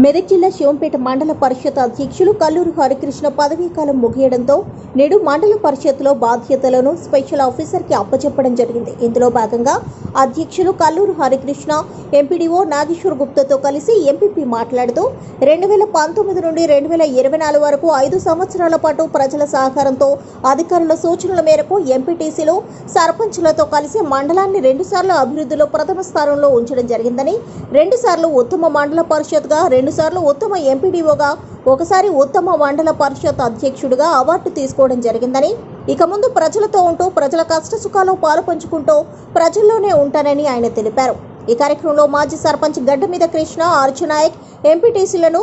మెదక్ జిల్లా శివంపేట మండల పరిషత్ అధ్యక్షులు కల్లూరు హరికృష్ణ పదవీకాలం ముగియడంతో నేడు మండల పరిషత్లో బాధ్యతలను స్పెషల్ ఆఫీసర్కి అప్పచెప్పడం జరిగింది. ఇందులో భాగంగా అధ్యక్షులు కల్లూరు హరికృష్ణ ఎంపీడీఓ నాగేశ్వర్ గుప్తాతో కలిసి ఎంపీపీ మాట్లాడుతూ రెండు వేల పంతొమ్మిది నుండి రెండు వేల ఇరవై నాలుగు వరకు ఐదు సంవత్సరాల పాటు ప్రజల సహకారంతో అధికారుల సూచనల మేరకు ఎంపీటీసీలు సర్పంచులతో కలిసి మండలాన్ని రెండుసార్లు అభివృద్ధిలో ప్రథమ స్థానంలో ఉంచడం జరిగిందని రెండుసార్లు ఉత్తమ మండల పరిషత్గా రెండుసార్లు ఉత్తమ ఎంపీడీఓగా ఒకసారి ఉత్తమ మండల పరిషత్ అధ్యక్షుడిగా అవార్డు తీసుకోవడం జరిగిందని. ఇక ముందు ప్రజలతో ఉంటూ ప్రజల కష్ట సుఖాలు పాలు పంచుకుంటూ ప్రజల్లోనే ఉంటానని ఆయన తెలిపారు. ఈ కార్యక్రమంలో మాజీ సర్పంచ్ గడ్డ మీద కృష్ణ అర్జునాయక్ ఎంపీటీసీలను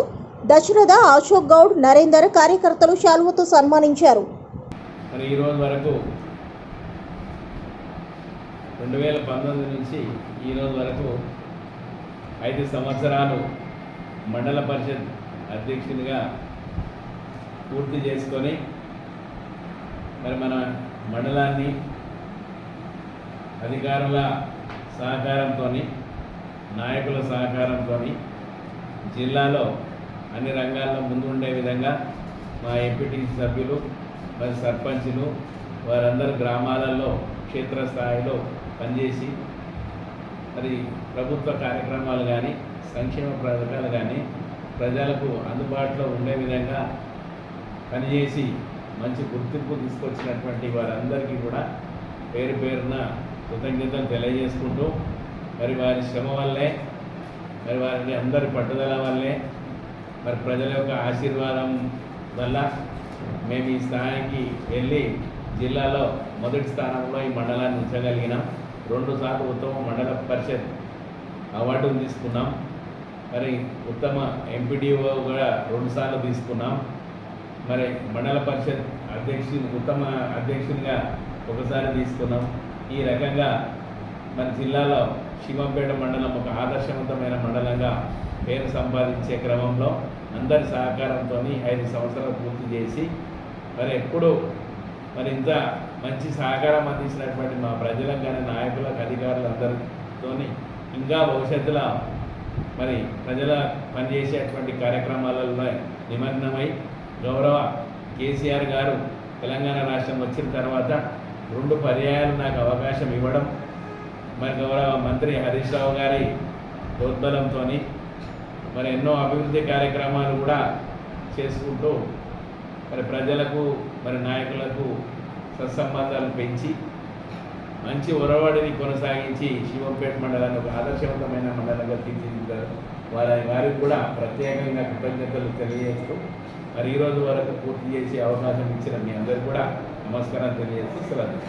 దశరథ అశోక్ గౌడ్ నరేందర్ కార్యకర్తలు శాలువతో సన్మానించారు. మరి ఈ రోజు వరకు రెండు వేల పంతొమ్మిది నుంచి ఈరోజు వరకు ఐదు సంవత్సరాలు మండల పరిషత్ అధ్యక్షునిగా పూర్తి చేసుకొని మరి మన మండలాన్ని అధికారుల సహకారంతో నాయకుల సహకారంతో జిల్లాలో అన్ని రంగాల్లో ముందుండే విధంగా మా ఎంపీటీసీ సభ్యులు మరి సర్పంచులు వారందరు గ్రామాలలో క్షేత్రస్థాయిలో పనిచేసి మరి ప్రభుత్వ కార్యక్రమాలు కానీ సంక్షేమ పథకాలు కానీ ప్రజలకు అందుబాటులో ఉండే విధంగా పనిచేసి మంచి గుర్తింపు తీసుకొచ్చినటువంటి వారందరికీ కూడా పేరు పేరున కృతజ్ఞతలు తెలియజేసుకుంటూ మరి వారి శ్రమ వల్లే మరి వారి అందరి పట్టుదల వల్లే మరి ప్రజల యొక్క ఆశీర్వాదం వల్ల మేము ఈ స్థాయికి వెళ్ళి జిల్లాలో మొదటి స్థానంలో ఈ మండలాన్ని ఉంచగలిగినాం. రెండు సార్లు ఉత్తమ మండల పరిషత్ అవార్డును తీసుకున్నాం. మరి ఉత్తమ ఎంపీడీఓ కూడా రెండుసార్లు తీసుకున్నాం. మరి మండల పరిషత్ అధ్యక్ష ఉత్తమ అధ్యక్షునిగా ఒకసారి తీసుకున్నాం. ఈ రకంగా మన జిల్లాలో శివంపేట మండలం ఒక ఆదర్శవంతమైన మండలంగా పేరు సంపాదించే క్రమంలో అందరి సహకారంతో ఐదు సంవత్సరాలు పూర్తి చేసి మరి ఎప్పుడు మరి ఇంత మంచి సహకారం అందించినటువంటి మా ప్రజలకు కానీ నాయకులకు అధికారులందరితో ఇంకా భవిష్యత్తులో మరి ప్రజల పనిచేసేటువంటి కార్యక్రమాలలో నిమగ్నమై గౌరవ కేసీఆర్ గారు తెలంగాణ రాష్ట్రం వచ్చిన తర్వాత రెండు పర్యాయాలు నాకు అవకాశం ఇవ్వడం మరి గౌరవ మంత్రి హరీష్ రావు గారి ప్రోద్బలంతో మరి ఎన్నో అభివృద్ధి కార్యక్రమాలు కూడా చేసుకుంటూ మరి ప్రజలకు మరి నాయకులకు సత్సంబంధాలు పెంచి మంచి ఒరవడిని కొనసాగించి శివంపేట మండలాన్ని ఒక ఆదర్శవంతమైన మండలంగా తీర్చిదిద్దారు. వారి వారికి కూడా ప్రత్యేకంగా కృతజ్ఞతలు తెలియజేస్తూ మరి ఈ రోజు వరకు పూర్తి చేసే అవకాశం ఇచ్చిన మీ అందరికీ కూడా నమస్కారం తెలియజేస్తూ సెలవు